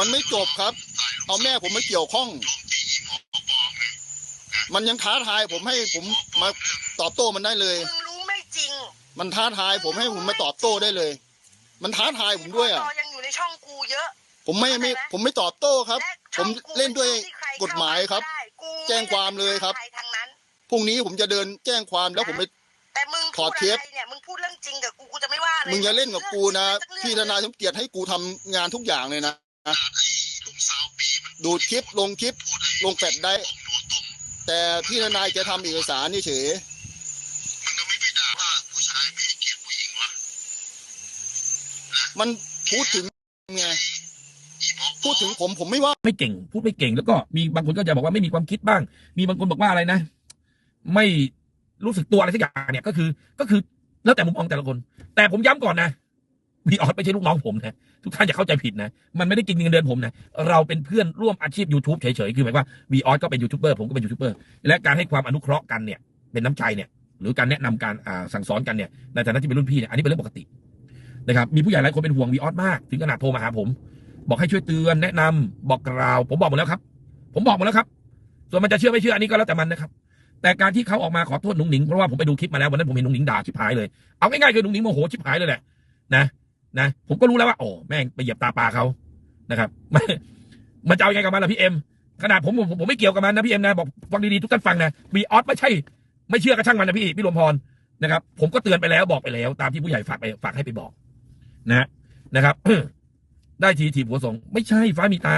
มันไม่จบครับ เอาแม่ผมมาเกี่ยวข้อง มันยังท้าทายผมให้ผมมาตอบโต้มันได้เลย มึงรู้ไม่จริงมันท้าทายผมให้ผมมาตอบโต้ได้เลย มันท้าทายผมด้วยอะพยังอยู่ในช่องกูเยอะ ผมไม่ไม่ผมไม่ตอบโต้ครับ และผมช่องกูเล่นด้วยป็ช่องที่ใครกฎหมายครับ เข้ได้กูแจ้งความเลยครับใครทั้งนั้น พรุ่งนี้ผมจะเดินแจ้งความแล้วผมไป แต่มึงถอดเทป พูะไรเนี่ยมึงพูดเรื่องจริงกับกูกูจะไม่ว่าเลยมึงอย่าเล่นกับกูนะเรื่องจริงพี่ทนายสมเกียรติให้กูทำงานทุกอย่างเลยนะ ดูดคลิปลงคลิปลงแฟดได้ แต่พี่ทนายจะทำเอกสารนี่เฉยมันพูดถึงไงพูดถึงผมผมไม่ว่าไม่เก่ง พูดไม่เก่งแล้วก็มีบางคนก็จะบอกว่าไม่มีความคิดบ้าง มีบางคนบอกว่าอะไรนะ ไม่รู้สึกตัวอะไรสักอย่างเนี่ยก็คือ ก็คือ แล้วแต่มุมมองแต่ละคน แต่ผมย้ำก่อนนะ วีออสไม่ใช่ลูกน้องผมนะทุกท่านอย่าเข้าใจผิดนะ มันไม่ได้กินเงินเดือนผมนะเราเป็นเพื่อนร่วมอาชีพ YouTube เฉยๆคือหมายว่าวีออสก็เป็นยูทูบเบอร์ผมก็เป็นยูทูบเบอร์และการให้ความอนุเคราะห์กันเนี่ย เป็นน้ำใจเนี่ย หรือการแนะนำการสั่งสอนกันเนี่ยในฐานะที่เป็นรุ่นพี่เนี่ยอันนี้เป็นเรื่องปกตินะครับมีผู้ใหญ่หลายคนเป็นห่วงวีออสมาก ถึงขนาดโทรมาหาผม บอกให้ช่วยเตือนแนะนำบอกกล่าว ผมบอกหมดแล้วครับ ผมบอกหมดแล้วครับ ส่วนมันจะเชื่อไม่เชื่ออันนี้ก็แล้วแต่มันนะครับแต่การที่เขาออกมาขอโทษหนุ่งหนิงเพราะว่าผมไปดูคลิปมาแล้ววันนั้นผมเห็นหนุ่งหนิงด่าชิบหายเลยเอาง่ายๆคือหนุ่งหนิงโมโหชิบหายเลยแหละนะ นะผมก็รู้แล้วว่าโอ้แม่งไปเหยียบตาปลาเขานะครับมันมันจะเอายังไงกับมันล่ะพี่เอ็มขนาดผมผมผมไม่เกี่ยวกับมันนะพี่เอ็มนะบอกฟังดีๆทุกท่านฟังนะวีออสไม่ใช่ ไม่เชื่อกระช่างมันนะพี่พี่รวมพรนะครับ ผมก็เตือนไปแล้วบอกไปแล้ว ตามที่ผู้ใหญ่ฝากไปฝากให้ไปบอก นะนะครับได้ทีถีบหัวสงไม่ใช่ฟ้ามีตา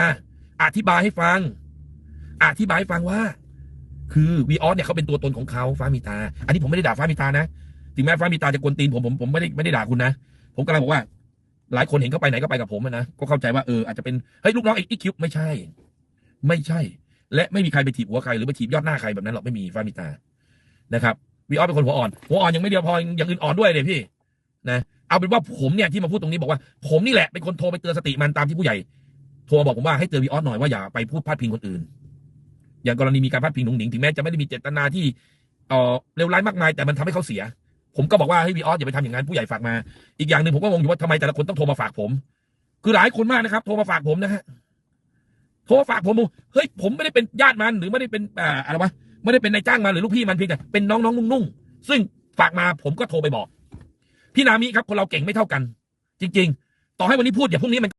อธิบายให้ฟัง อธิบายให้ฟังว่า คือวีออสเนี่ยเขาเป็นตัวตนของเขาฟ้ามีตา อันนี้ผมไม่ได้ด่าฟ้ามีตานะถึงแม้ฟ้ามีตาจะกวนตีนผมผมผมไม่ได้ไม่ได้ด่าคุณนะผมกำลังบอกว่า หลายคนเห็นเขาไปไหนก็ไปกับผมนะก็เข้าใจว่าเอออาจจะเป็นเฮ้ยลูกน้องไอ้คิวไม่ใช่ ไม่ใช่ และไม่มีใครไปถีบหัวใครหรือไปถีบยอดหน้าใครแบบนั้นหรอกไม่มีฟ้ามีตานะครับวีออสเป็นคนหัวอ่อนหัวอ่อนยังไม่เดียวพอยังอื่นอ่อนด้วยเลยพี่นะเอาเป็นว่าผมเนี่ยที่มาพูดตรงนี้บอกว่า ผมนี่แหละเป็นคนโทรไปเตือนสติมันตามที่ผู้ใหญ่โทรบอกผมว่าให้เตือนวีออสหน่อยว่าอย่าไปพูดพาดพิงคนอื่น อย่างกรณีมีการพาดพิงหนุ่งหนิงถึงแม้จะไม่ได้มีเจตนาที่เออเลวร้ายมากมายแต่มันทำให้เขาเสีย ผมก็บอกว่าให้วีออสอย่าไปทำอย่างนั้นผู้ใหญ่ฝากมา อีกอย่างหนึ่งผมก็งงอยู่ว่าทำไมแต่ละคนต้องโทรมาฝากผม คือหลายคนมากนะครับโทรมาฝากผมนะฮะโทรมาฝากผมเฮ้ยผมไม่ได้เป็นญาติมันหรือไม่ได้เป็นอ่าอะไรวะไม่ได้เป็นนายจ้างมันหรือลูกพี่มันเพียงแต่เป็นน้องน้องนุ่งๆซึ่งฝากมาผมก็โทรไปบอก พี่นามิครับคนเราเก่งไม่เท่ากัน จริง ๆ ต่อให้วันนี้พูดอย่าพรุ่งนี้มัน